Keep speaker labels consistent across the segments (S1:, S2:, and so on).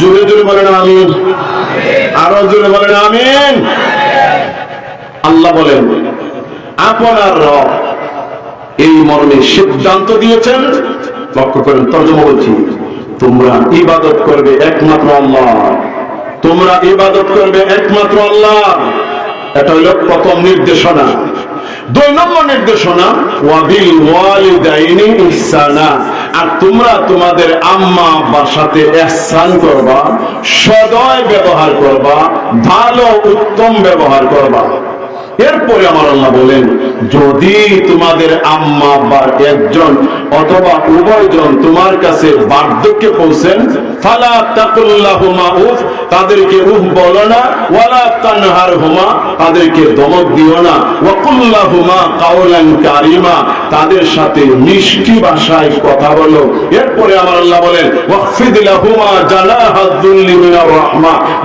S1: জোরে জোরে বলেন আমিন। আরও জোরে বলেন আমিন। আল্লাহ বলেন, আপনার রব এই মর্মে সিদ্ধান্ত দিয়েছেন? লক্ষ্য করেন, তর্জমা বলছি, তোমরা ইবাদত করবে একমাত্র আল্লাহ। তোমরা ইবাদত করবে একমাত্র আল্লাহ। এটা হলো প্রথম নির্দেশনা। দুই নম্বর নির্দেশনা, ওয়াবিল ওয়ালিদাইনি ইহসানা। আর তোমরা তোমাদের আম্মা আব্বার সাথে করবা, সদয় ব্যবহার করবা, ভালো উত্তম ব্যবহার করবা। এরপরে আমার আল্লাহ বলেন, যদি তোমাদের আম্মা বা একজন অথবা উভয়জন তোমার কাছে বার্ধক্যে পৌঁছেন তাদের সাথে মিষ্টি ভাষায় কথা বলো। এরপরে আমার আল্লাহ বলেন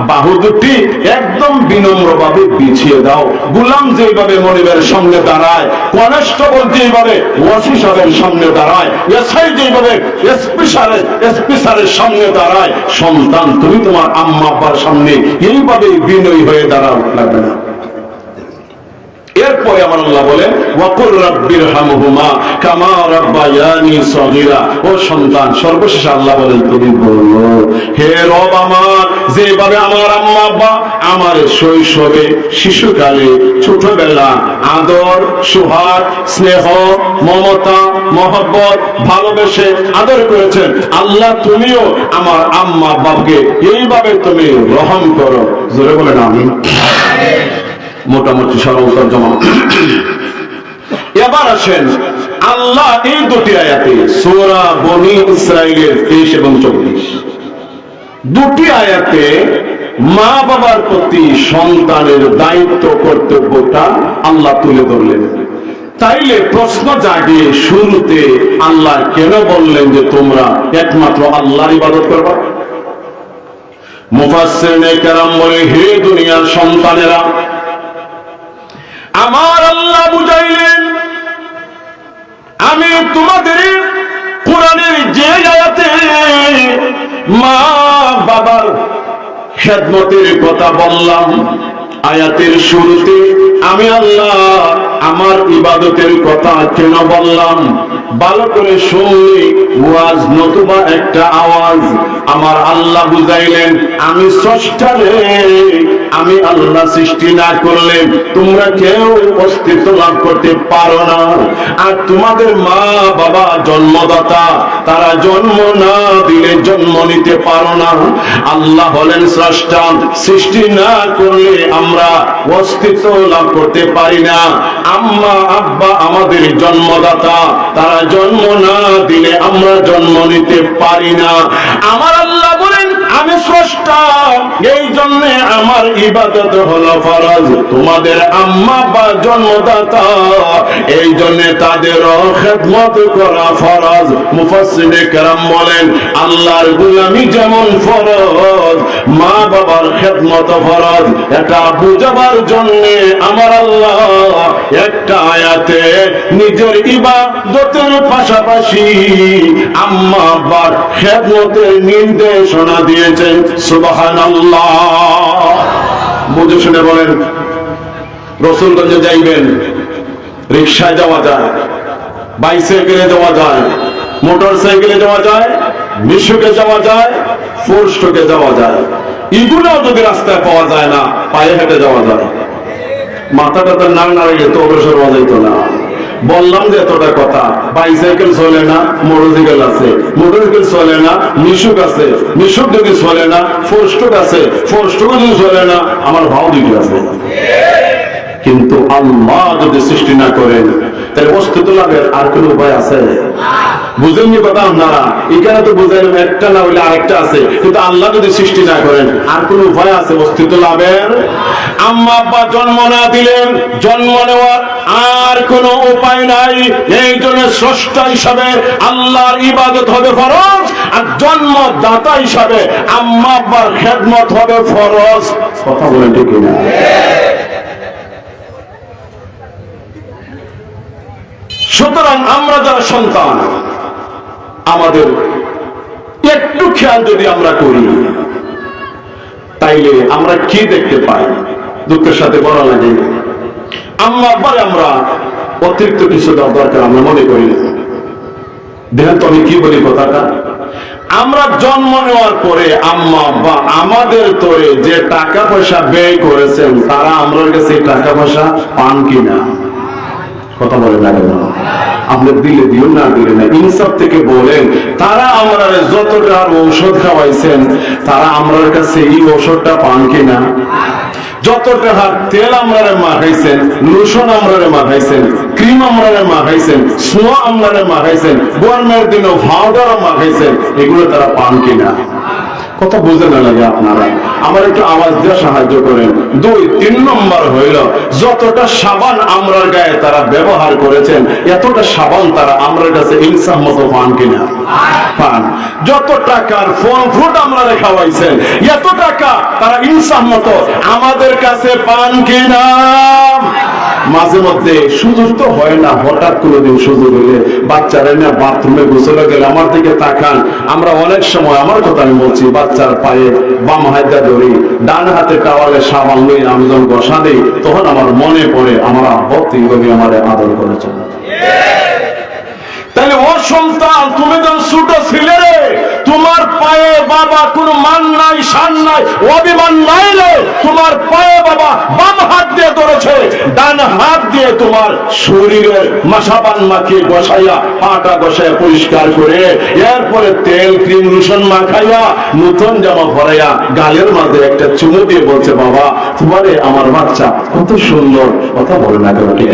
S1: বাহু দুটি একদম বিনম্রভাবে বিছিয়ে দাও। গুলাম যেভাবে মনিবের সামনে দাঁড়ায় কনস্টেবল যেভাবে ওয়াসি সাহেবের সামনে দাঁড়ায়, এসআই যেভাবে এসপি সাহেব এসপি স্যারের সামনে দাঁড়ায়, সন্তান, তুমি তোমার আম্মা আব্বার সামনে এইভাবে বিনয়ী হয়ে দাঁড়াও, লাগবে না। এরপরে আমার আল্লাহ বলেন, ওয়াকুর রাব্বির হামহুমা কামা রাব্বায়ানি সগীরা। ও সন্তান, সর্বশেষ আল্লাহ বলেন, তুমি বলো, হে রব আমার, যেভাবে আমার আম্মা আব্বা আমার শৈশবে, শিশুকালে, ছোটবেলা আদর, সুহাগ, স্নেহ, মমতা, মহব্বত, ভালোবেসে আদর করেছেন, আল্লাহ তুমিও আমার আম্মা আব্বাকে এইভাবে তুমি রহম করো। জোরে বলেন আমি মোটামুটি সরল তর্জমা এবার আসেন আল্লাহ এই দুটি আয়াতে, সোরা বনি ইসরায়েলের তেইশ এবং চব্বিশ। দুটি আয়াতে মা বাবার প্রতি সন্তানের দায়িত্ব, কর্তব্যটা আল্লাহ তুলে ধরলেন। তাইলে প্রশ্ন জাগে, শুরুতে আল্লাহ কেন বললেন যে তোমরা একমাত্র আল্লাহর ইবাদত করবা? মুফাসসিরিনে কেরাম বলে, হে দুনিয়ার সন্তানেরা আমার আল্লাহ বুঝাইলেন, আমি তোমাদের কোরআনের যে জায়গাতে মা বাবার খেদমতের কথা বললাম, আয়াতের শুরুতে আমি আল্লাহ আমার ইবাদতের কথা কেন বললাম? ভালো করে শুনলে ওয়াজ নতুবা একটা আওয়াজ। আমার আল্লাহ বুঝাইলেন, আমি স্রষ্টা রে, আমি আল্লাহ সৃষ্টি না করলে তোমরা কেউ অস্তিত্ব লাভ করতে পারো না। আর তোমাদের মা বাবা জন্মদাতা, তারা জন্ম না দিলে জন্ম নিতে পারো না। আল্লাহ হলেন স্রষ্টা, সৃষ্টি না করলে আমরা অস্তিত্ব লাভ করতে পারি না। আম্মা, আব্বা আমাদের জন্মদাতা, তারা জন্ম না দিলে আমরা জন্ম নিতে পারি না। আমার আল্লাহ বলেন আমি স্রষ্টা এই জন্য আমার ইবাদত হলো ফরজ। তোমাদের আম্মা বা জন্মদাতা, এই জন্য তাদের খেদমত করা ফরজ। মুফাসসিরে কেরাম বলেন, আল্লাহর গুলামি যেমন ফরজ, মা বাবার খেদমত ফরজ। এটা বুঝাবার জন্য আমার আল্লাহ একটা আয়াতে নিজের ইবাদতের পাশাপাশি আম্মা আব্বার খেদমতের নির্দেশনা দিয়েছেন, সুবহানাল্লাহ। বুঝে শুনে বলেন, রসুলগঞ্জে যাইবেন, রিক্সায় যাওয়া যায়, বাইসাইকেলে যাওয়া যায় মোটর সাইকেলে যাওয়া যায়, মিশুকে যাওয়া যায়, ফোর্স্টকে যাওয়া যায়। এগুলোও যদি রাস্তায় পাওয়া যায় না, পায়ে হেঁটে যাওয়া যায়। মাথা টাথা না নাড়াইলে তো অগ্রসর হওয়া যেত না। বললাম যে এতটা কথা। বাইসাইকেল চলে না, মোটরসাইকেল আছে। মোটরসাইকেল চলে না মিশুক আছে। মিশুক যদি চলে না, ফোরস্টুক আছে। ফোরস্টুক যদি চলে না, আমার ভাও দুটো আছে। কিন্তু আল্লাহ যদি সৃষ্টি না করেন আর কোন উপায় আল্লাহ যদি সৃষ্টি না করেন, আর কোন উপায় আছে অস্তিত্ব লাভের? আম্মা আব্বা জন্ম না দিলেন, জন্ম নেওয়ার আর কোন উপায় নাই। এই জন্য স্রষ্টা হিসাবে আল্লাহর ইবাদত হবে ফরজ, আর জন্মদাতা হিসাবে আম্মা আব্বার খেদমত হবে ফরজ। কথা বলেন ঠিক না সুতরাং আমরা যারা সন্তান, আমাদের একটু খেয়াল যদি আমরা করি, তাইলে আমরা কি দেখতে পাই? দুঃখের সাথে বলা লাগে। আম্মা আব্বারে আমরা অতিরিক্ত কিছু দেওয়ার দরকার আমরা মনে করি দেখেন তো আমি কি বলি কথাটা? আমরা জন্ম নেওয়ার পরে আম্মা, আব্বা আমাদের তোরে যে টাকা পয়সা ব্যয় করেছেন, তারা আমরা কাছে টাকা পয়সা পান কিনা? কথা বলে না কেন? আপনার দিলে দিও, না দিলে না। ইনসাফ থেকে বলেন, তারা আমরা যতটা ঔষধ খাওয়াইছেন, তারা আমার কাছে এই ঔষধটা পান কিনা? যত টাকা তেল আমরারে মাখাইছেন, লোশন আমরারে মাখাইছেন, ক্রিম আমরারে মাখাইছেন, সোয়া আমরারে মাখাইছেন গরমের দিনও ভাওডার মাখাইছেন, এগুলো তারা পান কিনা? কথা বুঝে না লাগে আপনারা। আমার একটু আওয়াজ দিয়ে সাহায্য করেন। দুই, তিন নম্বর হইল, যতটা সাবান আমরার গায়ে তারা ব্যবহার করেছেন, এতটা সাবান তারা আমরার কাছে ইনসাম মতো পান কিনা? পান। যত টাকার ফল ফ্রুট আমরা খাওয়াইছেন এত টাকা তারা ইনসাম মতো আমাদের কাছে পান কিনা? মাঝে মধ্যে সুযোগ তো হয় না, হঠাৎ কোনোদিন সুযোগ হলে বাচ্চারা না বাথরুমে গোসলে গেলে আমার দিকে তাকান। আমরা অনেক সময়, আমার কথা আমি বলছি, বাচ্চার পায়ে বাম হাতে ধরি, ডান হাতে টাওয়ালে সাবান লই আমি যখন বসা দিই, তখন আমার মনে পড়ে, আমার আব্বতি কবি আমার আদর করেছেন। তাহলে ও সন্তান, তুমি যখন ছোট ছিলে তোমার পায়ে বাবা কোনো মান নাই, শান নাই, অভিমান নাই তোমার পায়ে বাবা বাম হাত দিয়ে ধরেছে, ডান হাত দিয়ে তোমার শরীরের মাসাবান মাখিয়ে বসাইয়া, পাটা বসাইয়া পরিষ্কার করে, এরপরে তেল, ক্রিম, লোশন মাখাইয়া, নতুন জামা ভরাইয়া গালের মাঝে একটা চুমু দিয়ে বলছে, বাবা, তোমারে আমার বাচ্চা কত সুন্দর। কথা বলে না কেন? ঠিক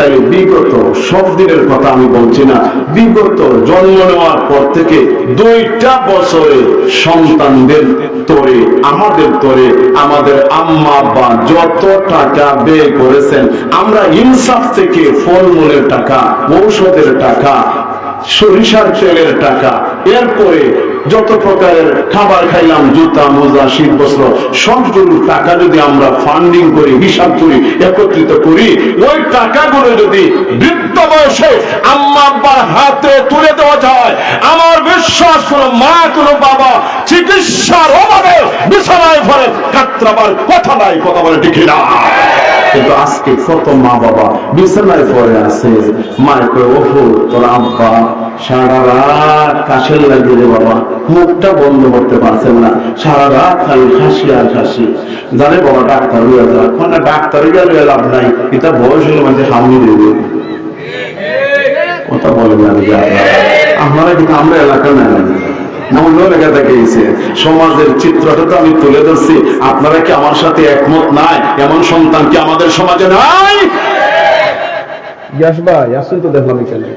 S1: তাই বিগত সব দিনের কথা আমি বলছি না। বিগত জন্ম নেওয়ার পর থেকে দুইটা বছরে সন্তানদের তরে, আমাদের তরে, আমাদের আম্মা আব্বা যত টাকা ব্যয় করেছেন, আমরা ইনসাফ থেকে ফলমূলের টাকা, ঔষধের টাকা, সরিষার তেলের টাকা এরপরে যত প্রকারের খাবার খাইলাম, জুতা, মোজা শীত বস্ত্র সবগুলো টাকা যদি আমরা ফান্ডিং করি, হিসাব করি, একত্রিত করি, ওই টাকাগুলো যদি বৃদ্ধ বয়সে আম্মা হাতে তুলে দেওয়া যায়, আমার বিশ্বাস কোনো মা, কোনো বাবা চিকিৎসার অভাবে বিছানায় ভরে কাতরাবার কথা নাই, কথা বলে ঠিক না কিন্তু আজকে কত মা বাবা বিছানায় পড়ে আছে। মায়ের কয়ে, ওহো, তোর আব্বা সারা রাত কাশের লাগে রে বাবা। মুখটা বন্ধ করতে পারছেন না। সারা রাত খালি হাসি আর হাসি। জানে বাবা, ডাক্তার হইয়া যা মানে ডাক্তার গেলে লাভ নাই। এটা বয়স হলে মানে সামনে দেবে। কথা বলেন না আপনারা কিন্তু আমরা এলাকা না মূল্য লেখা সমাজের চিত্রটা তো আমি তুলে ধরছি। আপনারা কি আমার সাথে একমত? নাই। এমন সন্তান কি আমাদের সমাজে নাই?
S2: ইয়াস ভাই আসুন তো দেখলাম এখানে।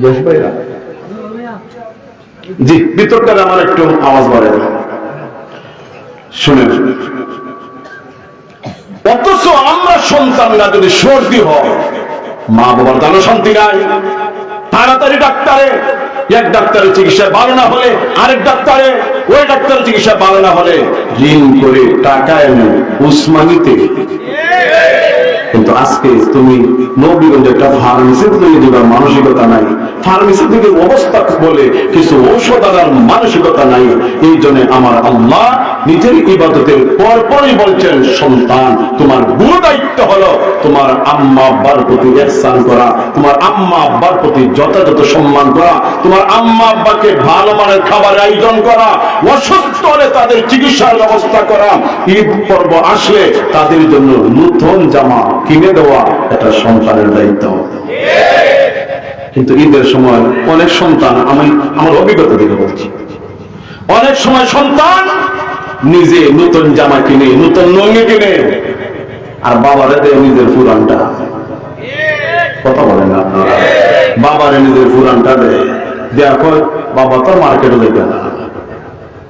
S2: ইয়াস ভাইরা?
S1: জি বিতর্কের আমার একটু আওয়াজ বাড়ে। অথচ আমরা সন্তানরা যদি সর্দি হয় মা বাবার দানো শান্তি নাই। তাড়াতাড়ি ডাক্তারে। এক ডাক্তারের চিকিৎসা ভালো না হলে আরেক ডাক্তারে, ওই ডাক্তারের চিকিৎসা ভালো না হলে ঋণ করে টাকা এনে উসমানিতে কিন্তু আজকে তুমি নবীগঞ্জ একটা ফার্মেসি তৈরি দেবার মানসিকতা নাই। ফার্মেসি থেকে অবস্থা বলে কিছু ঔষধ আনার মানসিকতা নাই। এই জন্য আমার আল্লাহ নিজের ইবাদতের পরপরই বলছেন, সন্তান, তোমার গুরু দায়িত্ব হলো তোমার আম্মা আব্বার প্রতি ihsan করা, তোমার আম্মা আব্বার প্রতি যথাযথ সম্মান করা, তোমার আম্মা আব্বাকে ভালো মানের খাবার আয়োজন করা, অসুস্থ হলে তাদের চিকিৎসার ব্যবস্থা করা। ঈদ পর্ব আসলে তাদের জন্য নতুন জামা কিনে দেওয়া এটা সন্তানের দায়িত্ব। কিন্তু ঈদের সময় অনেক সন্তান আমি আমার অভিজ্ঞতা থেকে বলছি। অনেক সময় সন্তান নিজে নতুন জামা কিনে, নতুন লঙ্গি কিনে, আর বাবারে দেয় নিজের পুরানটা কথা বলেন না আপনারা। বাবারে নিজের পুরানটা দেয়। দেখো বাবা তো মার্কেটে যেতে না।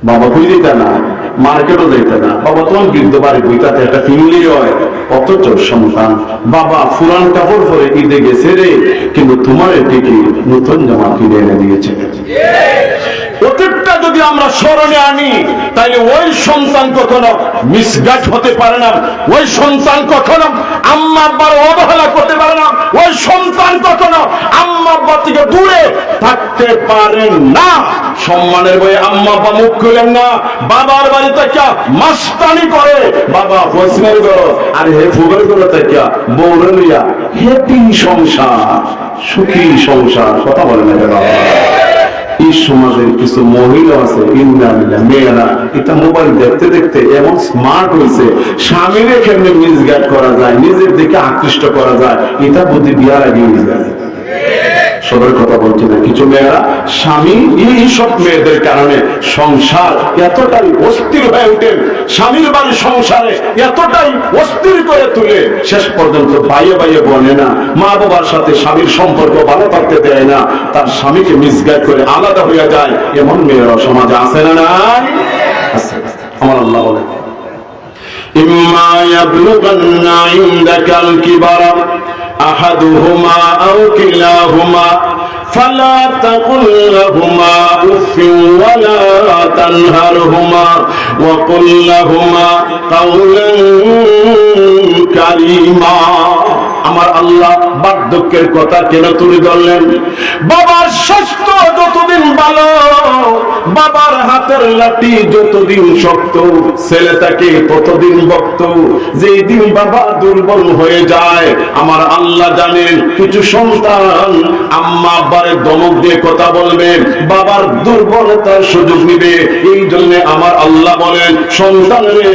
S1: বাবা বুঝ না? মার্কেটও যেতে না। বাবা, তোমার বৃদ্ধ বাড়ি বইটাতে একটা ফ্যামিলি হয়। অথচ সন্তান, বাবা ফুরান কাপড় পরে ঈদে গেছে রে, কিন্তু তোমার এটিকে নতুন জামা কিনে এনে দিয়েছে। অতীতটা যদি আমরা স্মরণে আনি তাহলে ওই সন্তান কখনো মিসগাইড হতে পারে না। ওই সন্তান কখনো আম্মা আব্বার অবহেলা করতে পারে না। ওই সন্তান কখনো আম্মা আব্বা থেকে দূরে থাকতে পারে না। সম্মানের বই আম্মা আব্বা মুখ খুলেন না। বাবার বাড়ি থেকে মাস্তানি করে বাবা হোসনের গো, আর হে ফুবের গো থেকে বৌরে লইয়া হেপি সংসার, সুখী সংসার, কথা বলে না এই সমাজের কিছু মহিলা আছে মেয়েরা, এটা মোবাইল দেখতে দেখতে এমন স্মার্ট হয়েছে, স্বামীরে কেমনে মিসগাইড করা যায়, নিজের দিকে আকৃষ্ট করা যায়, এটা বুদ্ধি বিয়ার আগে যায় সবের কথা বলছি না কিছু মেয়েরা, স্বামী এই সব মেয়েদের কারণে সংসার এতটাই অস্থির হয়ে উঠেন স্বামীর বাড়ি সংসারে এতটাই অস্থির করে তুলে। শেষ পর্যন্ত বাইয়ে বাইয়ে বনে না, মা বাবার সাথে স্বামীর সম্পর্ক ভালো থাকতে দেয় না, তার স্বামীকে মিসগাইড করে আলাদা হয়ে যায়। এমন মেয়েরা সমাজে আসে না নাই? আমার আল্লাহ বলে ইম্মা ইয়াবলুগান্না ইনদাকাল কিবারা أحدهما أو كلاهما فلا تقل لهما أف ولا تنهرهما وقل لهما قولا كريما আমার আল্লাহ বার্ধক্যের কথা কেন তুলে ধরলেন বাবার স্বাস্থ্য যতদিন ভালো, বাবার হাতের লাঠি যতদিন শক্ত ততদিন ভক্ত। যেই দিন বাবা দুর্বল হয়ে যায়, আমার আল্লাহ জানেন, কিছু সন্তান আম্মা দমক দিয়ে কথা বাবার দুর্বলতার সুযোগ নিবে। এই জন্য আমার আল্লাহ বলেন, সন্তান রে,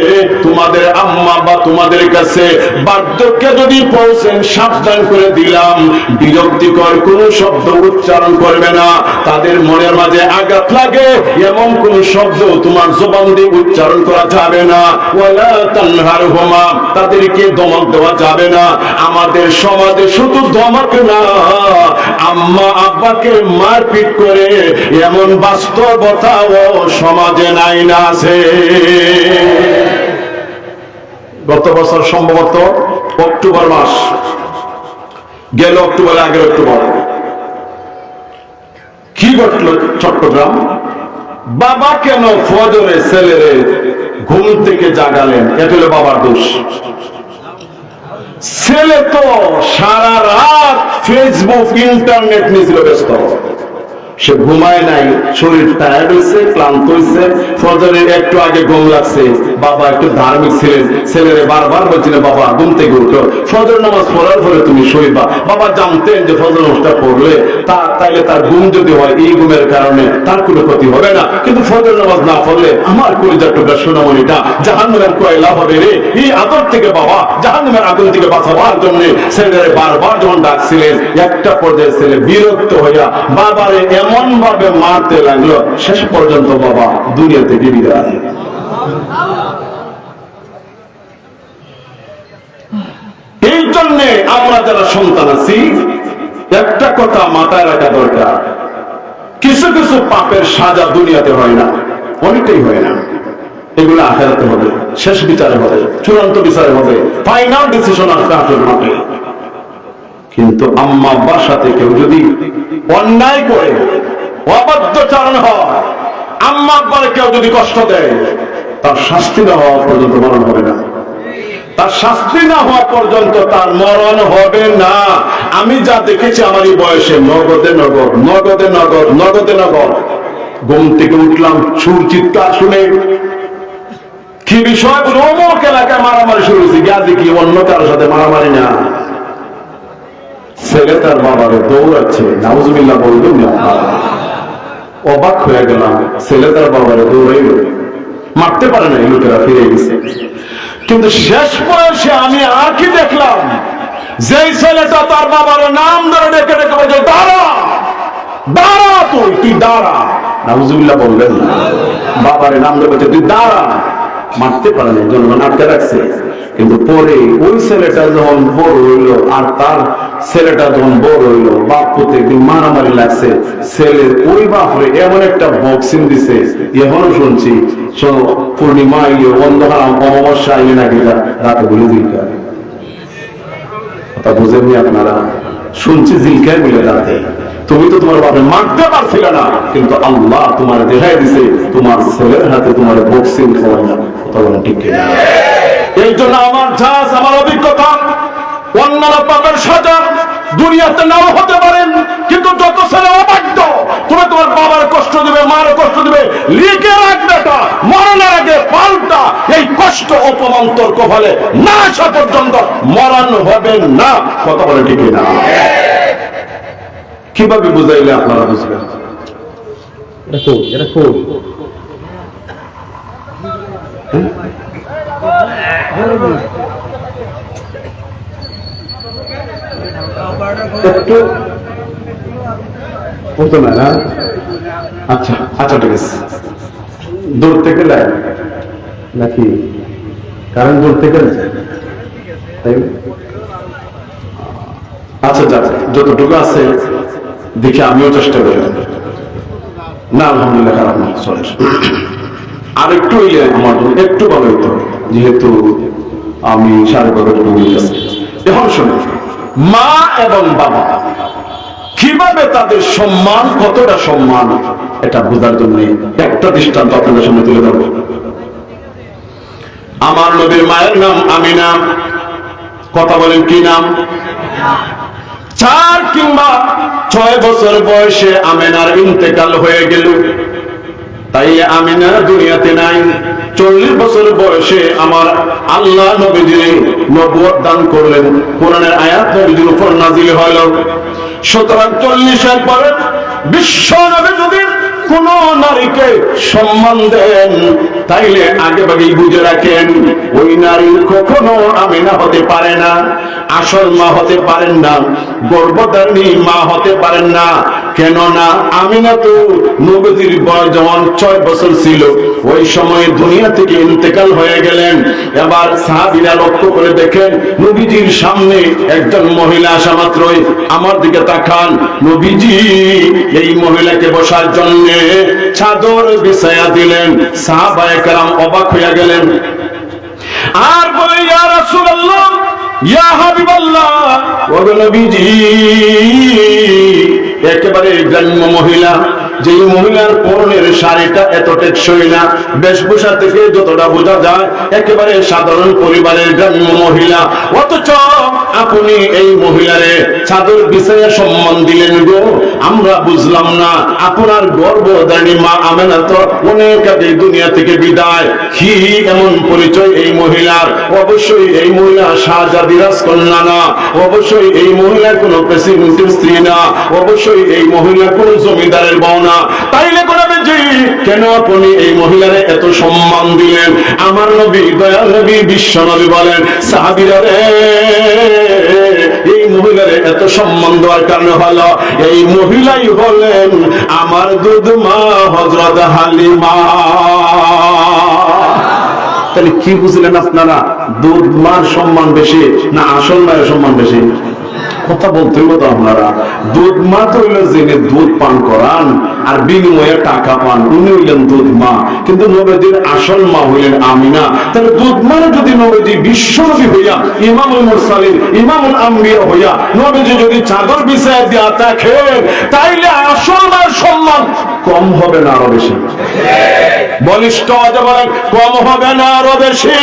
S1: তোমাদের আম্মা বা তোমাদের কাছে বার্ধক্যে যদি পৌঁছেন, সাবধান করে দিলাম। বিরক্তিকর কোন শব্দ উচ্চারণ করবে না। তাদের মনের মাঝে আঘাত লাগে, এমন কোন শব্দ তোমার জবান দিয়ে উচ্চারণ করা যাবে না। ওয়ালা তানহারহুমা, তাদেরকে দমক দেওয়া যাবে না। আমাদের সমাজে শুধু ধমক না, আম্মা আব্বাকে মারপিট করে এমন বাস্তবতাও সমাজে নাই না আছে। গত বছর সম্ভবত অক্টোবর মাস, গেল অক্টোবর আগের অক্টোবর। কি ঘটল চট্টগ্রাম? বাবা কেন ফজরে ছেলেরে ঘুম থেকে জাগালেন? এটা হলো বাবার দোষ। ছেলে তো সারা রাত ফেসবুক ইন্টারনেট নিয়েছিল ব্যস্ত। সে ঘুমায় নাই, শরীর টায়ার্ড হয়েছে ক্লান্ত হয়েছে ফজরের একটু আগে ঘুম লাগছে। বাবা একটু ধার্মিক ছিলেন। ছেলেরে বারবার বলছিলেন বাবা, ঘুম থেকে উঠো। ফজর নামাজ পড়ার পরে তুমি শোইবা। বাবা জানতেন যে ফজর নামাজটা পড়লে তা তাইলে তার ঘুম যদি হয়, এই ঘুমের কারণে তার কোনো ক্ষতি হবে না। কিন্তু ফজর নামাজ না পড়লে আমার কলিজার টুকরা সোনামণিটা জাহান্নামের কয়লা হবে রে। এই আদর থেকে বাবা জাহান্নামের আগুন থেকে বাঁচাবার জন্য ছেলেরে বারবার যখন ডাকছিলেন, একটা পর্যায়ে ছেলে বিরক্ত হইয়া, বাবারে এমন ভাবে মারতে লাগল, শেষ পর্যন্ত বাবা দুনিয়া থেকে বিদায় এই জন্য আমরা যারা সন্তান আছি, একটা কথা মাথায় রাখা দরকার। কিছু কিছু পাপের সাজা দুনিয়াতে হয় না, অনেকটাই হয় না। এগুলো আখেরাতে হবে, শেষ বিচারে হবে, চূড়ান্ত বিচারে হবে ফাইনাল ডিসিশন আসবে আসলে কিন্তু আম্মা আব্বার সাথে কেউ যদি অন্যায় করে অবাধ্যচারণ হয়। আম্মা আব্বারে কেউ যদি কষ্ট দেয়, তার শাস্তি না হওয়া পর্যন্ত মরণ হবে না। তার শাস্তি না হওয়া পর্যন্ত তার মরণ হবে না। আমি যা দেখেছি আমার এই বয়সে, নগদে নগদ নগদে নগদ নগদে নগদ। ঘুম থেকে উঠলাম, সুর চিৎকার শুনে। কি বিষয় অমুক এলাকায় মারামারি শুরু হয়েছে। গিয়া দেখি অন্য কারোর সাথে মারামারি না। ছেলে তার বাবারে দৌড়াচ্ছে, নাউজুবিল্লাহ বলবেন না অবাক হয়ে গেলাম ছেলে তার বাবারে দৌড়াইল মারতে পারে না লোকেরা ফিরে গেছে। কিন্তু শেষ বয়সে আমি আর কি দেখলাম? যেই ছেলেটা তার বাবার নাম ধরে ডেকে ডেকে বলছে, দাঁড়া দাঁড়া তুই তুই দাঁড়া। নাউজুবিল্লাহ বলবেন বাবারে নাম ধরে বলছে, তুই দাঁড়া। মারতে পারে না জনগণ আটকে রাখছে। কিন্তু পরে ওই ছেলেটা যখন বড় হইল আর তার ছেলেটা যখন বড় হইল, বাপ পুতে একদিন মারামারি লাগছে। ছেলের ওই বাপরে এমন একটা বক্সিং দিছে এখনও শুনছি, শোনো, পূর্ণিমা আইলে অন্ধকার, অমাবস্যা আইলে নাকি রাতে বলে দিলকা কথা বুঝেননি আপনারা? শুনছি জিলকায় মিলে রাতে তুমি তো তোমার বাপে মারতে পারছিলে না, কিন্তু আল্লাহ তোমার দেখাই দিছে, তোমার ছেলের হাতে তোমার বক্সিং খাওয়াই না কথা বলেন ঠিক? এই জন্য আমার জাহাজ আমার অভিজ্ঞতা অন্যান্য পাপের সাজা দুনিয়াতে নাও হতে পারেন কিন্তু যত ছেলে অবাধ্য তুমি তোমার বাবার কষ্ট দিবে মার কষ্ট দিবে লিখে রাখবে এটা মরণের আগে পাল্টা এই কষ্ট অপমান তোর কপালে না আসা পর্যন্ত মরণ হবে না। কথা বলে ঠিক না কীভাবে বুঝাইলে আপনারা বুঝবেন?
S2: এটা এটা কই? না
S1: আচ্ছা আচ্ছা দূর থেকে লাইন
S2: নাকি কারণ দূর থেকে
S1: আচ্ছা যতটুকু আছে, দেখে আমিও চেষ্টা করি। না, আলহামদুলিল্লাহ আর একটু ইয়ে আমার একটু ভালো হতো যেহেতু আমি সাড়ে বারোটা এখন শুনুন মা এবং বাবা, কীভাবে তাদের সম্মান, কতটা সম্মান, এটা বোঝার জন্য একটা দৃষ্টান্ত আপনাদের সামনে তুলে ধরবো। আমার নবীর মায়ের নাম আমিনা। কথা বলেন কি নাম? চার কিংবা ছয় বছর বয়সে আমেনার ইন্তেকাল হয়ে গেল। তাই আমি না দুনিয়াতে নাই। চল্লিশ বছর বয়সে আমার আল্লাহ নবীজির নবুয়ত দান করলেন। কোরআনের আয়াত নবীজির উপর নাজিল হইল। সুতরাং চল্লিশের পরে বিশ্ব নবী যদি কোন নারীকে সম্মান দেন, তাইলে আগে ভাগেই বুঝে রাখেন, ওই নারী কখনো আমিনা হতে পারে না, আসল মা হতে পারেন না, গর্ভধারণী মা হতে পারেন না। কেননা আমিনা তো নবীজির বয়স যখন ছয় বছর ছিল, ওই সময় দুনিয়া থেকে ইন্তেকাল হয়ে গেলেন। এবার সাহাবিরা লক্ষ্য করে দেখেন, নবীজির সামনে একজন মহিলা আসা মাত্রই আমার দিকে তাকান। নবীজি, এই মহিলাকে বসার জন্য চাদর বিছায়া দিলেন, সাহাবায়ে কেরাম অবাক হইয়া গেলেন। আর বলে, ইয়া রাসূলুল্লাহ, ইয়া হাবিবাল্লাহ ও নবীজি একেবারে গ্রাম্য মহিলা, যেই মহিলার পরনের শাড়িটা এত টেকসই না, বেশভূষা থেকে যতটা বোঝা যায়, একেবারে সাধারণ পরিবারের গ্রাম্য মহিলা। অথচ আপনি এই মহিলারে চাদর বিছাইয়া সম্মান দিলেন গো, আমরা বুঝলাম না, আপনার গর্ভধারী মা আমেনা তো অনেক আগে দুনিয়া থেকে বিদায়। কি এমন পরিচয় এই মহিলার? অবশ্যই এই মহিলা শাহজাদি রাজকন্যা না, অবশ্যই এই মহিলা কোনো প্রেসিডেন্টের স্ত্রী না, অবশ্যই এই মহিলা কোন জমিদারের বউ না তাইলে করে যে কেন আপনি এই মহিলারে এত সম্মান দিলেন? আমার নবী, দয়াল নবী, বিশ্ব নবী বলেন, সাহাবিরা রে, এই এত সম্মান দেওয়ার কারণে হলো, এই মহিলাই হলেন আমার দুধ মা হজরত হালিমা। তাহলে কি বুঝলেন আপনারা? দুধ মার সম্মান বেশি না আসল মায়ের সম্মান বেশি? কথা বলতে হইব তো আপনারা। দুধ মা তো হইল জেনে দুধ পান করান, আর বিনিময়ে টাকা পান। উনি হইলেন দুধ মা। কিন্তু নবীদের আসল মা হইলেন আমিনা। তাহলে দুধ মা যদি নবীজি বিশ্বনবী হইয়া, ইমামুল মুরসালিন, ইমামুল আম্বিয়া হইয়া, নবীজি যদি চাদর বিছায় দিয়া থাকেন তাইলে আসল মার সম্মান কম হবে না আরও বেশি। বলিষ্ঠ যেমন কম হবে না আরও বেশি।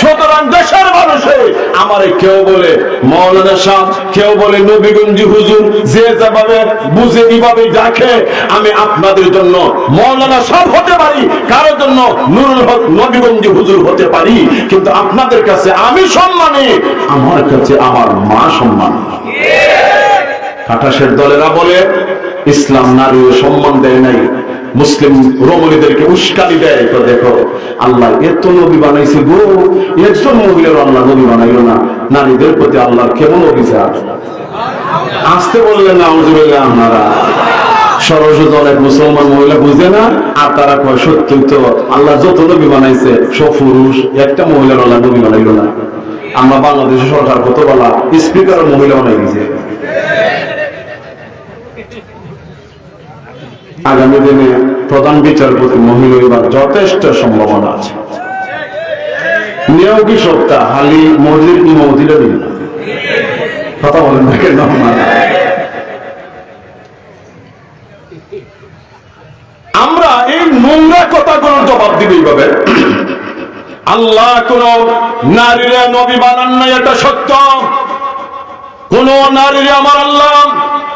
S1: সুতরাং দেশের মানুষে, আমারে কেউ বলে মৌলানা শাহ কেউ বলে নবীগঞ্জি হুজুর, যে যেভাবে বুঝে এইভাবে ডাকে, আমি আপনাদের জন্য মৌলানা সব হতে পারি, কারোর জন্য নুরুল হক নবীগঞ্জি হুজুর হতে পারি, কিন্তু আপনাদের কাছে আমি সম্মানী, আমার কাছে আমার মা সম্মানী। কাটাশের দলেরা বলে ইসলাম নারী সম্মান দেয় নাই। মুসলিম রমণীদেরকে উস্কানি দেয়। তো দেখো, আল্লাহ এত নবী বানাইছে গো। একজন মহিলার আল্লাহ নবী বানাইল না। নারীদের প্রতি আল্লাহর কেমন অভিযান আসতে বললেন না আপনারা। মুসলমান মহিলা বুঝে না, আর তারা কয় আল্লাহ যত নবী বানাইছে একটা মহিলার বানাইল না। আমরা বাংলাদেশের সরকার কত বলা স্পিকার মহিলা বানাই আগামী দিনে প্রধান বিচারপতি মহিলা এবার যথেষ্ট সম্ভাবনা আছে। নিয়োগী সত্তা হালি মসজিদ ইমামতিটা দিন কথা বলেন কেন? আমরা এই নোংরা কথাগুলোর জবাব দিব এইভাবে। আল্লাহ কোন নারীরা নবী বানান নাই, এটা সত্য। কোন নারীর আমার আল্লাহ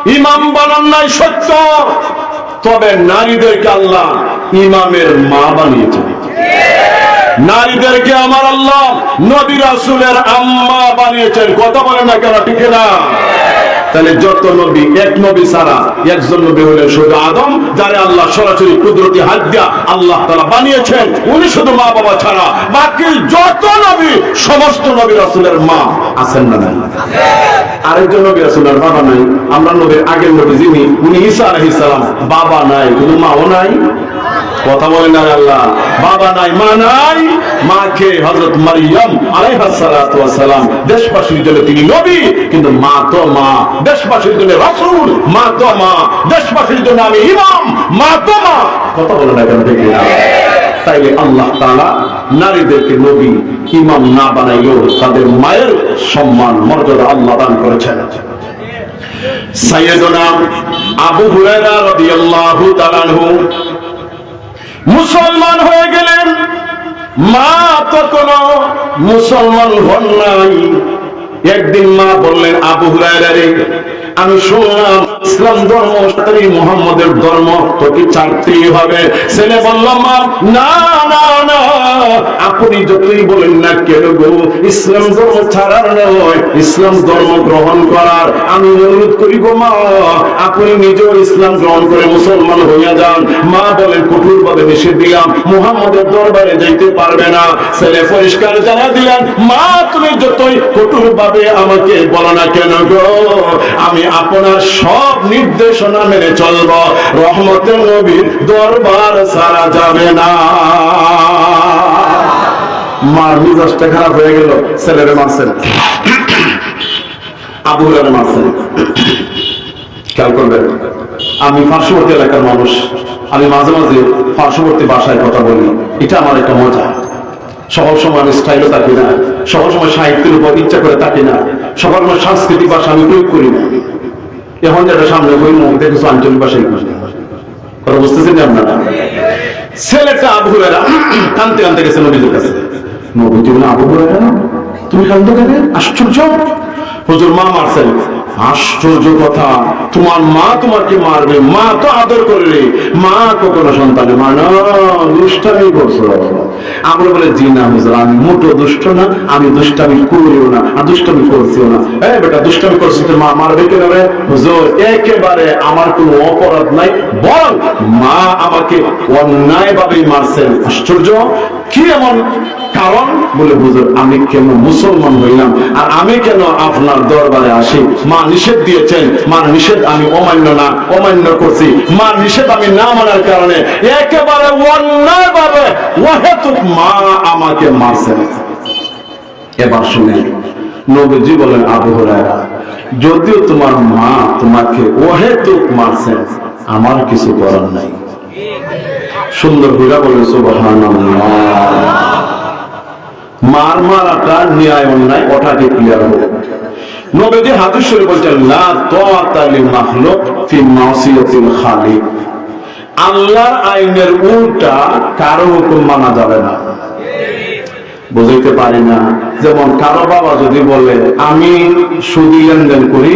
S1: ইমাম বানান নাই সত্য। তবে নারীদেরকে আল্লাহ ইমামের মা বানিয়েছেন। নারীদেরকে আমার আল্লাহ নবী রাসুলের আম্মা বানিয়েছেন। কথা বলে না কেন? ঠিক না তাহলে যত নবী, এক নবী ছাড়া একজন নবী হলেন শুধু আদম, যারে আল্লাহ সরাসরি কুদরতি হাত দিয়া আল্লাহ তারা বানিয়েছেন। উনি শুধু মা, বাবা ছাড়া। বাকি যত নবী, সমস্ত নবী রাসুলের মা আছেন না নাই। আরেকজন নবী রাসুলের বাবা নাই। আমরা নবীর আগের নবী যিনি, উনি ঈসা আলাইহিস বাবা নাই, কোনো মাও নাই। কথা বলেন না আল্লাহ। বাবা নাই, মা নাই। মাকে হযরত মারিয়াম আলাইহিস সালাতু ওয়াস সালাম দেশবাসীর জন্য তিনি নবী, কিন্তু মা তো মা। দেশবাসীর জন্য রাসূল, মা তো মা। দেশবাসীর জন্য আমি ইমাম, মা তো মা। কথা বলেন না কেন ঠিক না? তাইলে আল্লাহ তাআলা নারীদেরকে নবী, ইমাম না বানাইলেও তাদের মায়ের সম্মান, মর্যাদা আল্লাহ দান করেছেন। সাইয়েদনা আবু হুরায়রা রাদিয়াল্লাহু তাআলা মুসলমান হয়ে গেলেন মা তো কোন মুসলমান হন নাই। একদিন মা বললেন, আবু হুরায়রা রে, আমি শুনলাম ইসলাম ধর্ম সাথে মোহাম্মদের ধর্ম, তোকে ছাড়তেই হবে। ছেলে বলল, মা, না না না, আপনি যতই বলেন না কেন ইসলাম ধর্ম ছাড়ার নয়, ইসলাম ধর্ম গ্রহণ করার। আমি অনুরোধ করি গো, মা, আপনি নিজেও ইসলাম গ্রহণ করে মুসলমান হইয়া যান। মা বলেন কঠোর ভাবে নিষেধ দিলাম, মুহাম্মদের দরবারে যাইতে পারবে না। ছেলে পরিষ্কার জানা দিলেন, মা, তুমি যতই কঠোর ভাবে আমাকে বলো না কেন গো, আমি আপনার সব নির্দেশনা মেনে চলব। রহমতের নবীর দরবার সারা যাবে না। মার মিজাজটা খারাপ হয়ে গেল, ছেলেরে মারছেন। আবু হুরায়রা মারছেন। খেয়াল করবেন, আমি পার্শ্ববর্তী এলাকার মানুষ। আমি মাঝে মাঝে পার্শ্ববর্তী ভাষায় কথা বলি। এটা আমার একটা মজা। সব সময় আমি স্টাইলও থাকি না সব সময় সাহিত্যের উপর ইচ্ছা করে থাকি না সবার সময় সাংস্কৃতিক ভাষা আমি প্রয়োগ করি না। এখন যেটা সামনে ওই মধ্যে কিছু আঞ্চল করি কথা বুঝতেছেন যে আপনারা? ছেলেটা আবু হুরায়রা কানতে কানতে গেছে নবীদের কাছে। নবীজি বলে আবু হুরায়রা তুমি কান্দো কেন? আশ্চর্য। হুজুর মা মারছেন আশ্চর্য কথা তোমার মা তোমাকে মারবে, মা তো আদর করলে মা কখনো সন্তানে মা দুষ্টামি করছ। আমরা বলে, জি না হুজুর, আমি মোটো দুষ্ট না, আমি দুষ্টামি করিও না, আর দুষ্টামি করছিও না। এই বেটা, দুষ্টামি করছিস তোর মা মারবে কেন রে? একেবারে আমার কোনো অপরাধ নাই বল মা আমাকে অন্যায় ভাবেই মারছেন। আশ্চর্য? কি এমন কারণ? বলে, হুজুর, আমি কেন মুসলমান হইলাম, আর আমি কেন আপনার দরবারে আসি? মা নিষেধ দিয়েছেন। মা নিষেধ আমি অমান্য না, অমান্য করছি। মা নিষেধ আমি না মানার কারণে একেবারে অন্যায় ভাবে ওহেতুক মা আমাকে মারছেন। এবার শুনে নবীজি বলেন, আবু হুরায়রা, যদিও তোমার মা তোমাকে ওহেতুক মারছেন, আমার কিছু করার নাই। সুন্দর হইরা বলেন, সুবহানাল্লাহ। মার মারাটা ন্যায় অন্যায় ওটাকে ক্লিয়ার হোক নবীজি হাদিস শরীফ বলছেন, লা তাআতা লিল মাখলুক ফি মাসিয়াতিল খালিক। আল্লাহর আইনের উল্টা কারও হুকুম মানা যাবে না। বুঝাইতে পারি না। যেমন কারও বাবা যদি বলে, আমি সুদি লেনদেন করি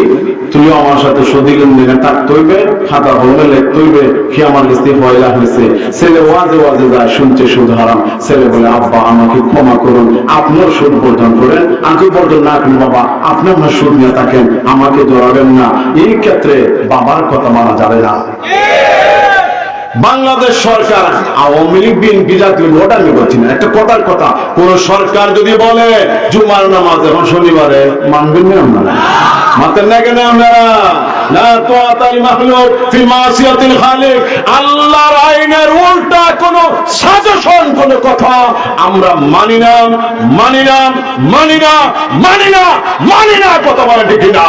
S1: তুই আমার সাথে সুদি লেনদেনে হইবে খাতা হলমে লিখতে হইবে কি আমার কিস্তি পয়লা হয়েছে? ছেলে ওয়াজে ওয়াজে যায়, শুনছে সুদ হারাম। ছেলে বলে, আব্বা, আমাকে ক্ষমা করুন, আপনার সুদ বর্জন করেন, আগে বর্জন না করেন, বাবা, আপনি আপনার সুদ নিয়ে থাকেন, আমাকে জড়াবেন না। এই ক্ষেত্রে বাবার কথা মানা যাবে না। বাংলাদেশ সরকার, আওয়ামী লীগ, বিএনপি জাতীয় ভোট আমি বলছি না। একটা কথার কথা, কোন সরকার যদি বলে, জুমার নামাজ এখন শনিবারে মানবেন না আপনারা? মাতেন না কেন আপনারা? আল্লাহর আইনের উল্টা কোন সাজেশন, কোন কথা আমরা মানি না মানি না মানি না মানি না মানি না, কথা বলে ঠিক না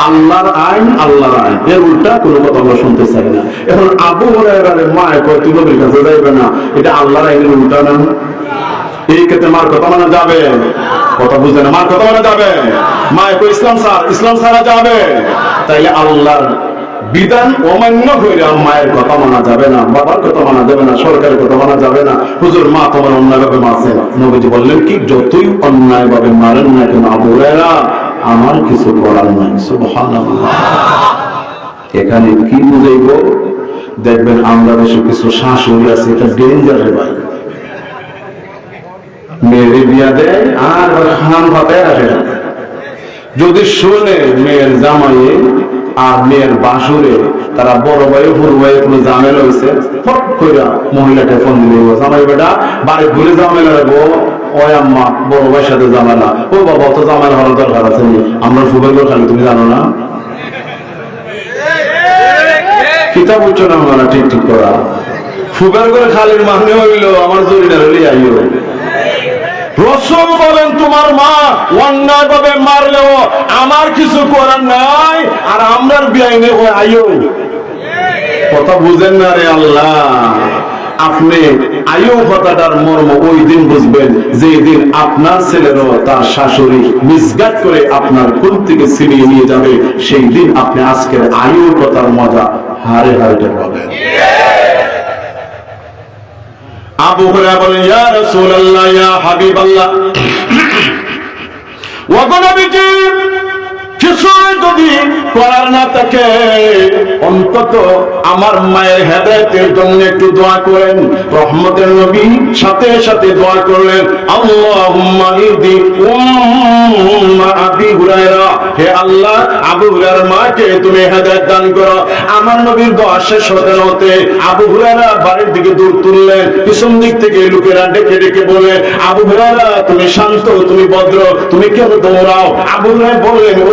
S1: আল্লাহর আইন আল্লাহর আইন। এর উল্টা কোনো কথা আমরা শুনতে চাই না। এখন আবু মা কাছে যাইবে না? এটা আল্লাহর আইনের উল্টা না? এই ক্ষেত্রে মার কথা মানা যাবে। কথা না, মার কথা মানা যাবে। মা ইসলাম স্যার? ইসলাম সারা যাবে। তাইলে আল্লাহর বিধান অমান্য করে মায়ের কথা মানা যাবে না, বাবার কথা মানা যাবে না, সরকারের কথা মানা যাবে না। হুজুর, মা তোমার অন্যায় ভাবে মারছে। নবীজি বললেন, কি, যতই অন্যায় ভাবে মারেন না কেন আবু আমার কিছু করার নাই এখানে কি বুঝাইব? দেখবেন আমরা বেশি কিছু শাশুড়ি আছে, এটা ডেঞ্জার ভাই। মেয়ের বিয়া দেয়, আর খান ভাবে আসে না। যদি শুনে মেয়ের জামাইয়ে আর মেয়ের বাসুরে, তারা বড় ভাই বড় ভাই কোনো ঝামেলা হয়েছে ফট কইরা মহিলাকে ফোন দিলে জামাই বেটা, বাড়ি ঘুরে ঝামেলা রাখব ওই আম্মা বড় ভাইয়ের সাথে ও বাবা হওয়ার দরকার আছে তুমি জানো না? কিতাব ঠিক ঠিক করা। ফুবের করে খালির মানে হইল, আমার আইও। রসুল বলেন, তোমার মা অন্যায় ভাবে মারলেও আমার কিছু করার নাই, আর আমরার ও আইও। কথা বুঝেন না রে আল্লাহ। আপনি আয়ু কথাটার মর্ম ওই দিন বুঝবেন যে দিন আপনার ছেলেরও তার শাশুড়ি মিসগাট করে আপনার কোন থেকে ছিনিয়ে নিয়ে যাবে, সেই দিন আপনি আজকের আয়ু কথার মজা হারে হারে পাবেন। আবু হুরায়রা বলেন, ইয়া রাসূলুল্লাহ, ইয়া হাবিবাল্লাহ। ওগো নবীজি আল্লাহ, আবু হুরায়রার মাকে তুমি হেদায়েত দান করো। আমার নবীর দোয়া শেষ হতে হতে আবু হুরায়রা বাড়ির দিকে দূর তুললেন, পিছন দিক থেকে লোকেরা ডেকে ডেকে বলে, আবু হুরায়রা, তুমি শান্ত, তুমি ভদ্র, তুমি কেন দৌড়াও? আবু হুরায়রা বললেন, ও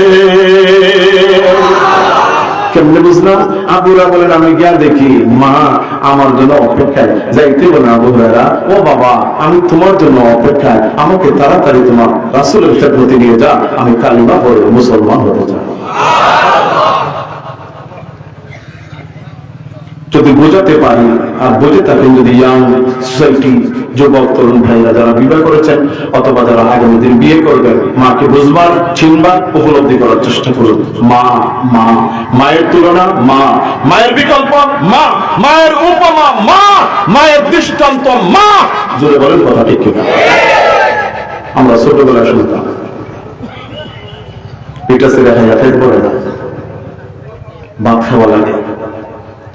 S1: আমি গিয়া দেখি, মা আমার জন্য অপেক্ষায় যাইতে বলে আবুরা ও বাবা, আমি তোমার জন্য অপেক্ষায়। আমাকে তাড়াতাড়ি তোমার রাসুলের খেদমতি নিয়ে যা। আমি কালিমা পড়ে মুসলমান হতে চাই। যদি বোঝাতে পারি আর বুঝে থাকেন যদি ইয়াং সোসাইটি যুবক, তরুণ ভাইরা যারা বিবাহ করেছেন অথবা যারা আগামী দিন বিয়ে করবেন, মাকে বুঝবার, চিনবার, উপলব্ধি করার চেষ্টা করুন। মা মা, মায়ের তুলনা, মা। মায়ের বিকল্প, মা। মায়ের উপমা, মা। মায়ের দৃষ্টান্ত, মা। জোরে বলেন কথা ঠিক কিনা? আমরা ছোটবেলায় শুনতাম এটা সেরা ফের পড়ে না। খাওয়া লাগে আর